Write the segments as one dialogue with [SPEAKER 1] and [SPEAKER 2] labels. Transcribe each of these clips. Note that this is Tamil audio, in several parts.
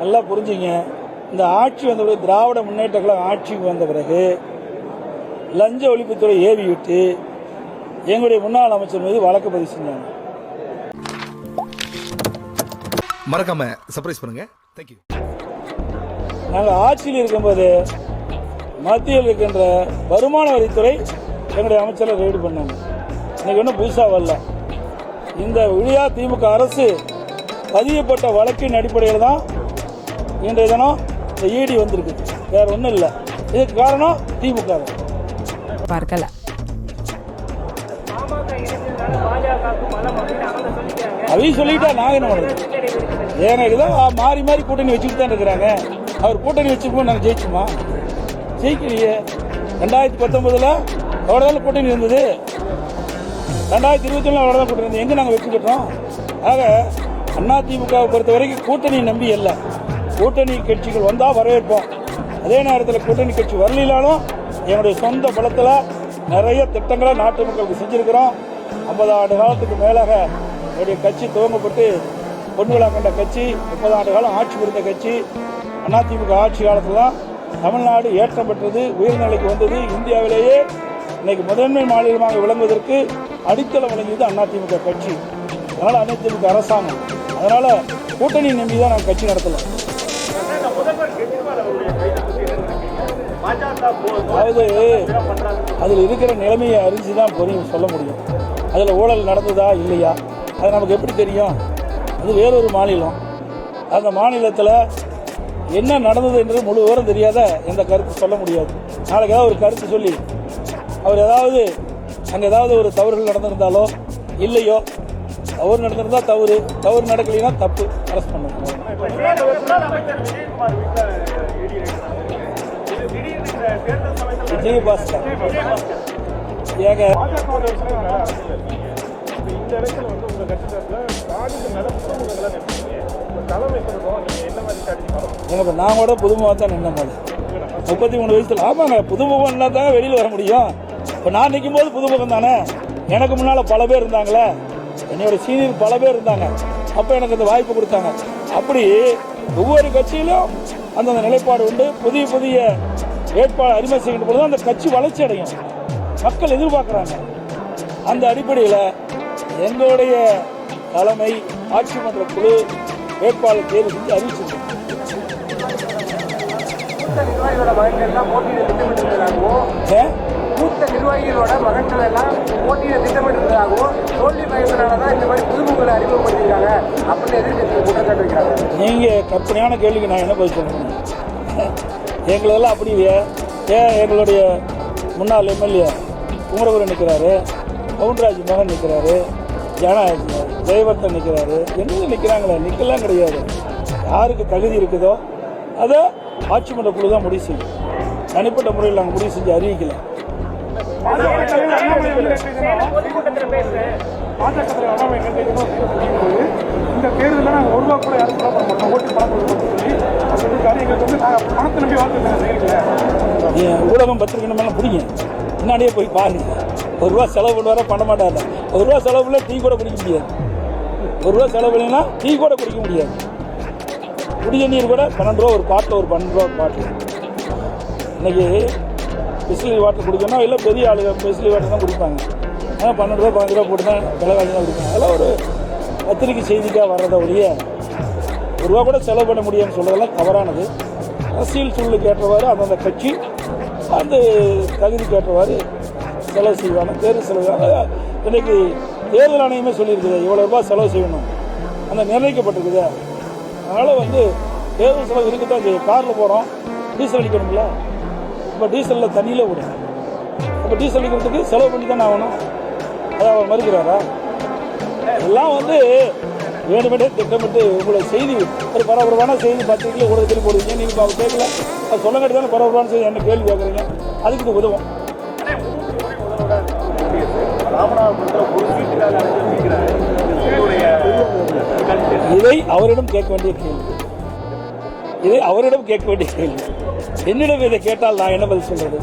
[SPEAKER 1] நல்லா புரிஞ்சுங்க. இந்த ஆட்சி வந்த பிறகு திராவிட முன்னேற்ற கழகம் ஆட்சிக்கு வந்த பிறகு லஞ்ச ஒழிப்புத்துறை ஏவி விட்டு எங்களுடைய முன்னாள் அமைச்சர் மீது வழக்கு பதிவு செஞ்சாங்க.
[SPEAKER 2] மறக்காம சர்ப்ரைஸ் பண்ணுங்க. தேங்க்யூ
[SPEAKER 1] நாங்கள் ஆட்சியில் இருக்கும்போது மத்தியில் இருக்கின்ற வருமான வரித்துறை எங்களுடைய அமைச்சரை ரெய்டு பண்ணாங்க. இன்னைக்கு ஒன்றும் புதுசாக வரல. இந்த விழியா திமுக அரசு பதியப்பட்ட வழக்கின் அடிப்படையில் தான் இன்றைய தினம் இந்த ஈடி வந்திருக்கு. வேற ஒன்றும் இல்லை. இதுக்கு காரணம் திமுக
[SPEAKER 3] பார்க்கல.
[SPEAKER 1] அதையும் சொல்லிட்டா நாங்க என்ன பண்ணுறது தான் மாறி மாறி கூட்டணி வச்சுட்டு தான் இருக்கிறாங்க. அவர் கூட்டணி வச்சுக்கும்போது நாங்கள் ஜெயிச்சுமா? ஜெயிக்கலையே. ரெண்டாயிரத்தி பத்தொன்பதுல அவ்வளோதான் கூட்டணி இருந்தது. ரெண்டாயிரத்தி இருபத்தி ஒன்றில் அவ்வளோதான் கூட்டணி இருந்தது. எங்கே நாங்கள் வெற்றி பெற்றோம்? ஆக அதிமுகவை பொறுத்த வரைக்கும் கூட்டணி நம்பி இல்லை கூட்டணி கட்சிகள் வந்தால் வரவேற்போம். அதே நேரத்தில் கூட்டணி கட்சி வரலாலும் என்னுடைய சொந்த பலத்தில் நிறைய திட்டங்களை நாட்டு மக்களுக்கு செஞ்சுருக்கிறோம். ஐம்பது ஆண்டு காலத்துக்கு மேலாக என்னுடைய கட்சி துவங்கப்பட்டு பொன்விழா கொண்ட கட்சி முப்பது ஆண்டு காலம் ஆட்சி புரிந்த கட்சி அதிமுக ஆட்சி காலத்தில் தான் தமிழ்நாடு ஏற்றம் பெற்றது உயர்நிலைக்கு வந்தது இந்தியாவிலேயே இன்னைக்கு முதன்மை மாநிலமாக விளங்குவதற்கு அடித்தளம் வழங்கியது அதிமுக கட்சி. அதனால அதிமுக அரசாங்கம். அதனால கூட்டணி நம்பி தான் நாங்கள் கட்சி நடத்தலாம் அதாவது அதில் இருக்கிற நிலைமையை அறிஞ்சு தான் புரியும் சொல்ல முடியும். அதில் ஊழல் நடந்ததா இல்லையா? அது நமக்கு எப்படி தெரியும்? அது வேறொரு மாநிலம். அந்த மாநிலத்தில் என்ன நடந்தது என்று முழு விவரம் தெரியாத எந்த கருத்து சொல்ல முடியாது. நாளைக்கு ஏதாவது ஒரு கருத்து சொல்லி அவர் ஏதாவது அங்கே ஏதாவது ஒரு தவறுகள் நடந்திருந்தாலோ இல்லையோ தவறு நடந்திருந்தா தவறு தவறு நடக்கலைன்னா தப்பு அரசு பண்ணணும் விஜயபாஸ்கர். ஏங்க
[SPEAKER 4] இந்த இடத்துல வந்து உங்க கட்சி தலைமை
[SPEAKER 1] எனக்கு நான் கூட புதுமுகம் தான் நின்ன போது முப்பத்தி மூணு வயசுல ஆமாங்க புதுமுகம்னா தான் வெளியில் வர முடியும். இப்போ நான் நிற்கும் போது புதுமுகம் தானே? எனக்கு முன்னால் பல பேர் இருந்தாங்களே. என்னோட சீனியர் பல பேர் இருந்தாங்க. அப்போ எனக்கு அந்த வாய்ப்பு கொடுத்தாங்க. அப்படி ஒவ்வொரு கட்சியிலும் அந்தந்த நிலைப்பாடு உண்டு. புதிய புதிய வேட்பாளர் அறிமுகம் செய்கின்ற பொழுது அந்த கட்சி வளர்ச்சி அடையும். மக்கள் எதிர்பார்க்குறாங்க. அந்த அடிப்படையில் எங்களுடைய தலைமை ஆட்சி மன்ற குழு வேட்பாளர் தேர்வு செஞ்சு அறிவிச்சிருக்கோம்
[SPEAKER 5] மூத்த நிர்வாகிகளோட மகன்கள் எல்லாம் போட்டியிட திட்டமிட்டிருந்ததாகவும்? மூத்த நிர்வாகிகளோட மகன்கள் எல்லாம் போட்டியிட திட்டமிட்டிருந்ததாகவும் தோல்வி பயத்தினால தான் இந்த மாதிரி புதுமுகங்களை அறிமுகப்படுத்திருக்காங்க அப்படின்னு எதிர்த்து குற்றச்சாட்டு வைக்கிறாங்க
[SPEAKER 1] நீங்க கற்பனையான கேள்விக்கு நான் என்ன பதில் சொல்ல முடியும் எங்களதெல்லாம் அப்படி இல்லையா ஏன் எங்களுடைய முன்னாள் எம்எல்ஏ குமரகுரு நிற்கிறாரு கவுண்டராஜ் மகன் நிற்கிறாரு ஜன ஜெயவர்த்தன் நிற்கிறாரு எங்கே நிற்கிறாங்களே நிற்கலாம் கிடையாது. யாருக்கு தகுதி இருக்குதோ அதை ஆட்சி மன்ற குழு தான் முடிவு செய்யும் தனிப்பட்ட முறையில் நாங்கள் முடிவு செஞ்சு அறிவிக்கல.
[SPEAKER 4] இந்த தேர்தலில் நாங்கள் ஒரு ரூபா கூட யாரும் செலவு பண்ண மாட்டோம். ஓட்டு பணம் எங்களுக்கு வந்து நாங்கள் பணத்தை நம்பி வாக்கு செய்யல
[SPEAKER 1] ஊடகம் பத்திரிக்கை மேலே பிடிங்க. முன்னாடியே போய் பாருங்க. ஒரு ரூபா செலவு பண்ணுவார பண்ண மாட்டாங்க ஒரு ரூபா செலவு பண்ணல டீ கூட குடிக்க முடியாது. ஒரு ரூபா செலவு பண்ணலைன்னா டீ கூட குடிக்க முடியாது. குடிய நீர் கூட பன்னெண்டு ரூபா ஒரு பாட்டில் ஒரு பன்னெண்டு ரூபா ஒரு பாட்டில். இன்னைக்கு பிஸ்லரி வாட்டர் குடிக்கணும்? இல்லை பெரிய ஆளுங்க பிஸ்லரி வாட்டர் தான் குடிப்பாங்க. ஆனால் பன்னெண்டு ரூபா பதினஞ்சு ரூபா போட்டு தான் விலைவாசி தான் குடிப்பாங்க அதெல்லாம் ஒரு பத்திரிக்கை செய்திக்காக வர்றதை ஒழிய ஒரு ரூபா கூட செலவு பண்ண முடியும்னு சொல்கிறதெல்லாம் தவறானது. அரசியல் சூழலுக்கு ஏற்றவாறு அந்தந்த கட்சி அந்த தகுதிக்கு ஏற்றவாறு செலவு செய்வாங்க. தேர்வு செலவு அதாவது தேர்தல் ஆணையமே சொல்லியிருக்குது இவ்வளோ ரூபாய் செலவு செய்யணும். அந்த நிர்ணயிக்கப்பட்டிருக்குது. அதனால் வந்து தேர்தல் செலவு இருக்குதான் செய்யும் காரில் போகிறோம் டீசல் அடிக்கணும்ல? இப்போ டீசலில் தண்ணியில் விடும் அப்போ டீசல் அடிக்கிறதுக்கு செலவு பண்ணி தானே ஆகணும். அதை அவர் மறுக்கிறாரா? எல்லாம் வந்து வேணுமெண்டே திட்டமிட்டு உங்களை செய்தி ஒரு பரபரப்பான செய்தி பத்திரிகையில் ஊடகத்தில் போடுவீங்க நீங்கள் அவங்க கேட்கல. அது சொல்ல கேட்டு தானே? பரபரப்பான செய்தி என்ன கேள்வி கேட்குறீங்க? அதுக்கு இது உதவும்.
[SPEAKER 4] ராமநாதபுரத்தில் ஒரு சீட்டுக்காக அழைச்சிருக்கிறாரு
[SPEAKER 1] இதை அவரிடம் கேட்க வேண்டிய கேள்வி. இதை அவரிடம் கேட்க வேண்டிய கேள்வி. என்னிடம் இதை கேட்டால் நான் என்ன பதில் சொல்றது?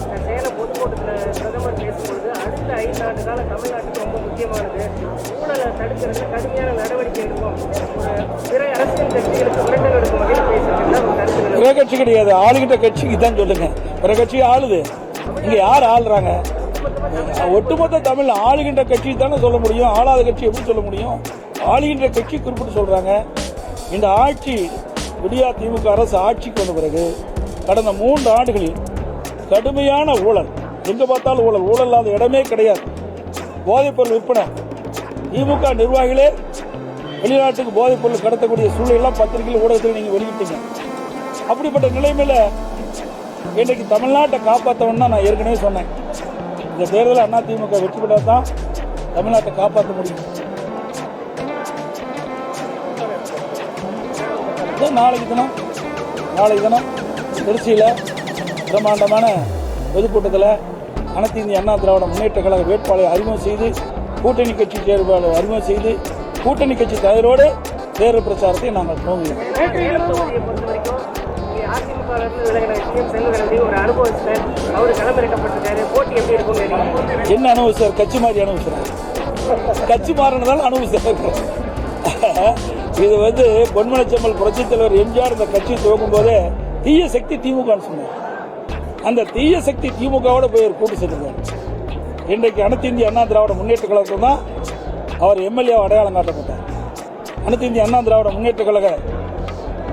[SPEAKER 3] பிற
[SPEAKER 1] கட்சி கிடையாது ஆளுகிட்ட கட்சிக்கு தான் சொல்லுங்க. பிற கட்சி ஆளுது. இங்க யார் ஆளுறாங்க? ஒட்டுமொத்த தமிழ் ஆளுகின்ற கட்சி தானே சொல்ல முடியும் ஆளாத கட்சி எப்படி சொல்ல முடியும்? ஆளுகின்ற கட்சி குறிப்பிட்டு சொல்றாங்க. இந்த ஆட்சி விடியா திமுக அரசு ஆட்சிக்கு வந்த பிறகு கடந்த மூன்று ஆண்டுகளில் கடுமையான ஊழல். எங்க பார்த்தாலும் ஊழல். ஊழல் இல்லாத இடமே கிடையாது. போதைப்பொருள் விற்பனை. திமுக நிர்வாகிகளே வெளிநாட்டுக்கு போதைப்பொருள் கடத்தக்கூடிய சூழலாம் பத்திரிகையில் ஊடகத்தில் நீங்க வெளியிட்டீங்க. அப்படிப்பட்ட நிலைமையில இன்னைக்கு தமிழ்நாட்டை காப்பாற்றணும்னா நான் ஏற்கனவே சொன்னேன். இந்த தேர்தலில் அண்ணா திமுக வெற்றி பெற்றால் தான் தமிழ்நாட்டை காப்பாற்ற முடியும். நாளைக்கு தினம் நாளைக்கு தினம் திருச்சியில் பிரம்மாண்டமான பொதுக்கூட்டத்தில் அனைத்து இந்திய அண்ணா திராவிட முன்னேற்ற கழக வேட்பாளரை அறிமுகம் செய்து கூட்டணி கட்சி தேர்வாளர் அறிமுகம் செய்து கூட்டணி கட்சி தலைவரோடு தேர்தல் பிரச்சாரத்தை நாங்கள்
[SPEAKER 3] நினைக்கிறீங்க
[SPEAKER 1] என்ன அனுபவிச்சார் கட்சி மாதிரி அனுபவிச்சார் கட்சி மாறினதால அனுபவிச்சார் இது வந்து பொன்மனச்செம்மல் புரட்சித் தலைவர் எம்ஜிஆர் இந்த கட்சி துவங்கும் போதே தீய சக்தி திமுகன்னு சொன்னார். அந்த தீய சக்தி திமுகவோட போய் ஒரு கூட்டு சேர்ந்திருக்காரு இன்றைக்கு அனைத்து இந்திய அண்ணா திராவிட முன்னேற்ற கழகத்தில் தான் அவர் எம்எல்ஏ அடையாளம் காட்டப்பட்டார். அனைத்து இந்திய அண்ணா திராவிட முன்னேற்ற கழக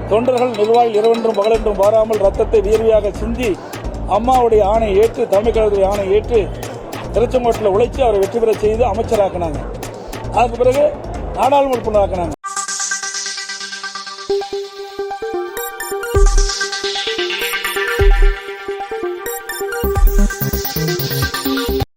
[SPEAKER 1] தொண்டர்கள் நிர்வாகிகள் இரவென்றும் பகலென்றும் வாராமல் ரத்தத்தை வியர்வையாக சிந்தி அம்மாவுடைய ஆணை ஏற்று தமிழ் கழகத்துடைய ஆணை ஏற்று திருச்செங்கோட்டில் உழைச்சி அவரை வெற்றி பெற செய்து அமைச்சராக்கினாங்க. அதுக்கு பிறகு நாடாளுமன்ற உறுப்பினராக்கினாங்க